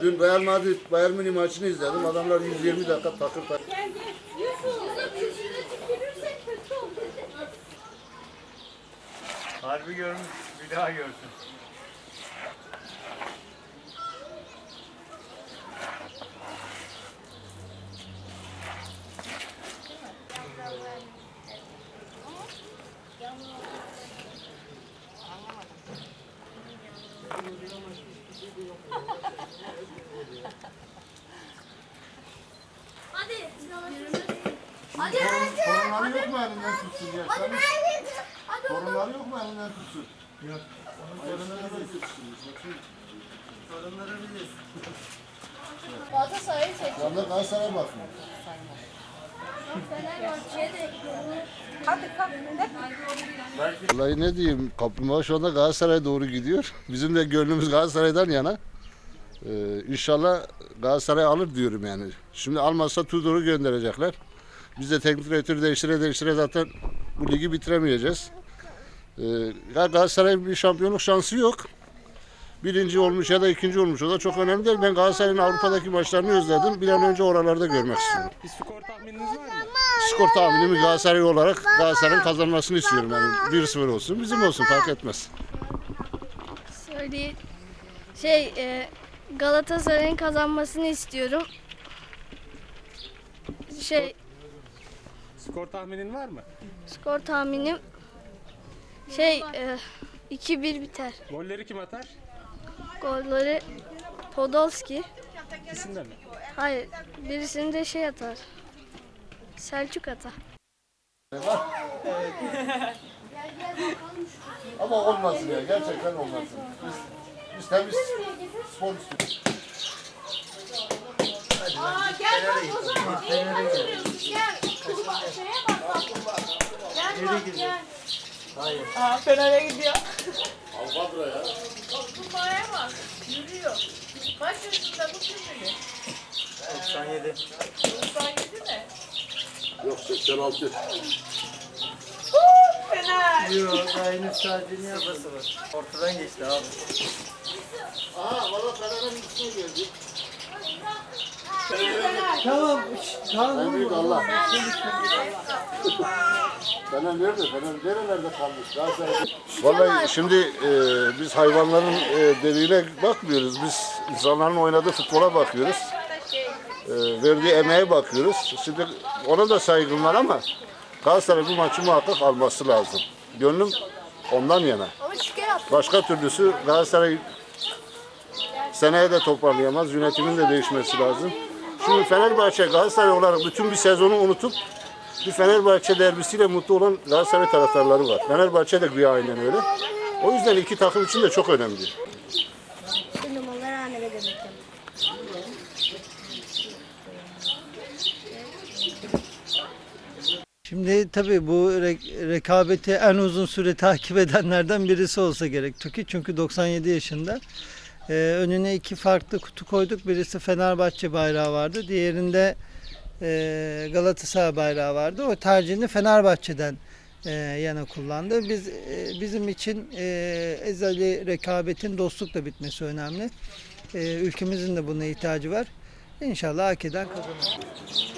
Dün Real Madrid Bayern Münih maçını izledim. Adamlar 120 dakika takır takır. Harbi görmüş, bir daha görsün. Hadi. Hadi hadi. Torunları yok mu Hadi hadi. Hadi oğlum. torunları yok mu elinden tutsun? Yok. Galatasaray'ı seç. Şu anda Galatasaray'a bakma. Fenerbahçe'ye de Vallahi ne diyeyim kaplumbağa şu anda Galatasaray'a doğru gidiyor. Bizim de gönlümüz Galatasaray'dan yana. Ee, inşallah Galatasaray alır diyorum yani. Şimdi almazsa Tudor'u gönderecekler. Biz de teknik direktörü değiştire değiştire zaten bu ligi bitiremeyeceğiz. Ee, Galatasaray'ın bir şampiyonluk şansı yok. Birinci olmuş ya da ikinci olmuş o da çok önemli değil. Ben Galatasaray'ın Avrupa'daki maçlarını özledim. Bir an önce oralarda görmek istiyorum. Bir skor tahmininiz var mı? Skor tahminimi Galatasaray olarak Galatasaray'ın kazanmasını istiyorum. Yani 1-0 olsun, bizim olsun fark etmez. Söyleyeyim. Şey, e, Galatasaray'ın kazanmasını istiyorum. Şey, Skor tahminin var mı? skor tahminim şey e, 2-1 biter. Golleri kim atar? Golleri Podolski. İkisinden mi? Hayır, birisini de şey atar. Selçuk atar. Ama olmasın ya, gerçekten olmasın. Biz, biz temiz spor istiyoruz. Aa gel bak o zaman. Neyi kaçırıyorsun? Gel. Şeye bak bak. Gel bak gel. Aa, Fener'e gidiyor. Alfadra ya. Kupaya bak. Yürüyor. Kaç yaşında bu çocuğu? 97. 97 mi? Yok 86. Fener. Yok, daha henüz sadece niye yapası var? Ortadan geçti abi. Aha valla Fener'in üstüne geldi. Tamam, tamam. Büyük Allah. Fener nerede? Fener nerelerde kalmış? Galatasaray. Vallahi şimdi e, biz hayvanların e, dediğine bakmıyoruz. Biz insanların oynadığı futbola bakıyoruz. E, verdiği emeğe bakıyoruz. Şimdi ona da saygım var ama Galatasaray bu maçı muhakkak alması lazım. Gönlüm ondan yana. Ama şükür at. Başka türlüsü Galatasaray seneye de toparlayamaz. Yönetimin de değişmesi lazım. Şimdi Fenerbahçe Galatasaray olarak bütün bir sezonu unutup bir Fenerbahçe derbisiyle mutlu olan Galatasaray taraftarları var. Fenerbahçe de güya aynen öyle. O yüzden iki takım için de çok önemli. Şimdi tabii bu re- rekabeti en uzun süre takip edenlerden birisi olsa gerek. Türkiye çünkü 97 yaşında. Ee, önüne iki farklı kutu koyduk. Birisi Fenerbahçe bayrağı vardı. Diğerinde e, Galatasaray bayrağı vardı. O tercihini Fenerbahçe'den e, yana kullandı. Biz e, bizim için e, ezeli rekabetin dostlukla bitmesi önemli. E, ülkemizin de buna ihtiyacı var. İnşallah hak eden kazanır.